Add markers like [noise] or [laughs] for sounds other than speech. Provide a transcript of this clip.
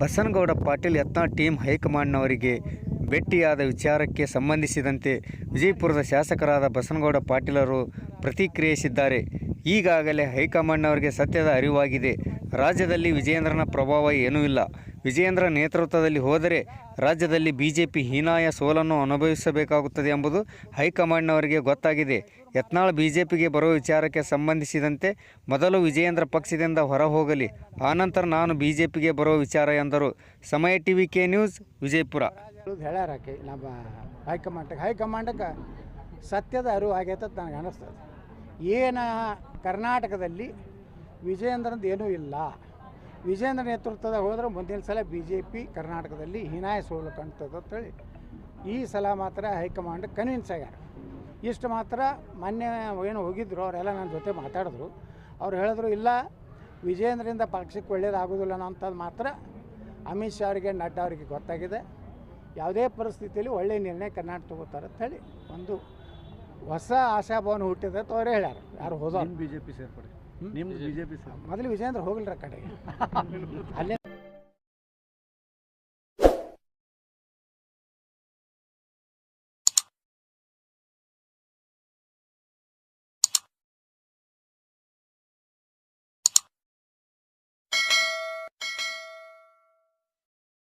ಬಸನಗೌಡ ಪಾಟೀಲ್ ಯತ್ನ ಟೀಮ್ ಹೈಕಮಾಂಡ್ನವರಿಗೆ ಭೇಟಿಯಾದ ವಿಚಾರಕ್ಕೆ ಸಂಬಂಧಿಸಿದಂತೆ ವಿಜಯಪುರದ ಶಾಸಕರಾದ ಬಸನಗೌಡ ಪಾಟೀಲರು ಪ್ರತಿಕ್ರಿಯಿಸಿದ್ದಾರೆ. ಈಗಾಗಲೇ ಹೈಕಮಾಂಡ್ನವರಿಗೆ ಸತ್ಯದ ಅರಿವಾಗಿದೆ. ರಾಜ್ಯದಲ್ಲಿ ವಿಜಯೇಂದ್ರನ ಪ್ರಭಾವ ಏನೂ ಇಲ್ಲ. ವಿಜಯೇಂದ್ರ ನೇತೃತ್ವದಲ್ಲಿ ಹೋದರೆ ರಾಜ್ಯದಲ್ಲಿ ಬಿಜೆಪಿ ಹೀನಾಯ ಸೋಲನ್ನು ಅನುಭವಿಸಬೇಕಾಗುತ್ತದೆ ಎಂಬುದು ಹೈಕಮಾಂಡ್ನವರಿಗೆ ಗೊತ್ತಾಗಿದೆ. ಯತ್ನಾಳ್ ಬಿಜೆಪಿಗೆ ಬರುವ ವಿಚಾರಕ್ಕೆ ಸಂಬಂಧಿಸಿದಂತೆ ಮೊದಲು ವಿಜಯೇಂದ್ರ ಪಕ್ಷದಿಂದ ಹೊರಹೋಗಲಿ ಆನಂತರ ನಾನು ಬಿಜೆಪಿಗೆ ಬರುವ ವಿಚಾರ ಎಂದರು. Samaya TV K news, Vijayapura. High command high command ನಮ್ಮ ಹೈಕಮಾಂಡಕ್ಕೆ ಸತ್ಯದ ಅರಿವು ಆಗೈತೆ ನನಗೆ ಅನ್ನಿಸ್ತದೆ ಏನು ಕರ್ನಾಟಕದಲ್ಲಿ ವಿಜಯೇಂದ್ರದ್ದು ಏನೂ ಇಲ್ಲ. ವಿಜೇಂದ್ರ ನೇತೃತ್ವದ ಹೋದರೆ ಮುಂದಿನ ಸಲ ಬಿ ಜೆ ಪಿ ಕರ್ನಾಟಕದಲ್ಲಿ ಹೀನಾಯ ಸೋಲು ಕಾಣ್ತದೆ ಅಂತೇಳಿ ಈ ಸಲ ಮಾತ್ರ ಹೈಕಮಾಂಡ್ ಕನ್ವಿನ್ಸ್ ಆಗ್ಯಾರ. ಇಷ್ಟು ಮಾತ್ರ ಮೊನ್ನೆ ಏನು ಹೋಗಿದ್ರು, ಅವರೆಲ್ಲ ನನ್ನ ಜೊತೆ ಮಾತಾಡಿದ್ರು. ಅವ್ರು ಹೇಳಿದ್ರು, ಇಲ್ಲ ವಿಜಯೇಂದ್ರಿಂದ ಪಕ್ಷಕ್ಕೆ ಒಳ್ಳೇದಾಗೋದಿಲ್ಲ ಅನ್ನೋಂಥದ್ದು ಮಾತ್ರ ಅಮಿತ್ ಶಾ ಅವರಿಗೆ ನಡ್ಡಾ ಅವರಿಗೆ ಗೊತ್ತಾಗಿದೆ. ಯಾವುದೇ ಪರಿಸ್ಥಿತಿಯಲ್ಲಿ ಒಳ್ಳೆಯ ನಿರ್ಣಯ ಕರ್ನಾಟಕ ತಗೋತಾರೆ ಅಂತ ಹೇಳಿ ಒಂದು ಹೊಸ ಆಶಾಭವನ ಹುಟ್ಟಿದೆ ಹುಟ್ಟಿದ ಅವರೇ ಹೇಳ್ಯಾರ. ಯಾರು ಹೋದವ್ರು. ಬಿಜೆಪಿ ಸೇರ್ಪಡೆ. ನಿಮ್ದು ಬಿಜೆಪಿ. ಮೊದಲು ವಿಜೇಂದ್ರ ಹೋಗಲ್ರ ಕಡೆಗೆ. ಕಡೆ [laughs] ಅಲ್ಲೇ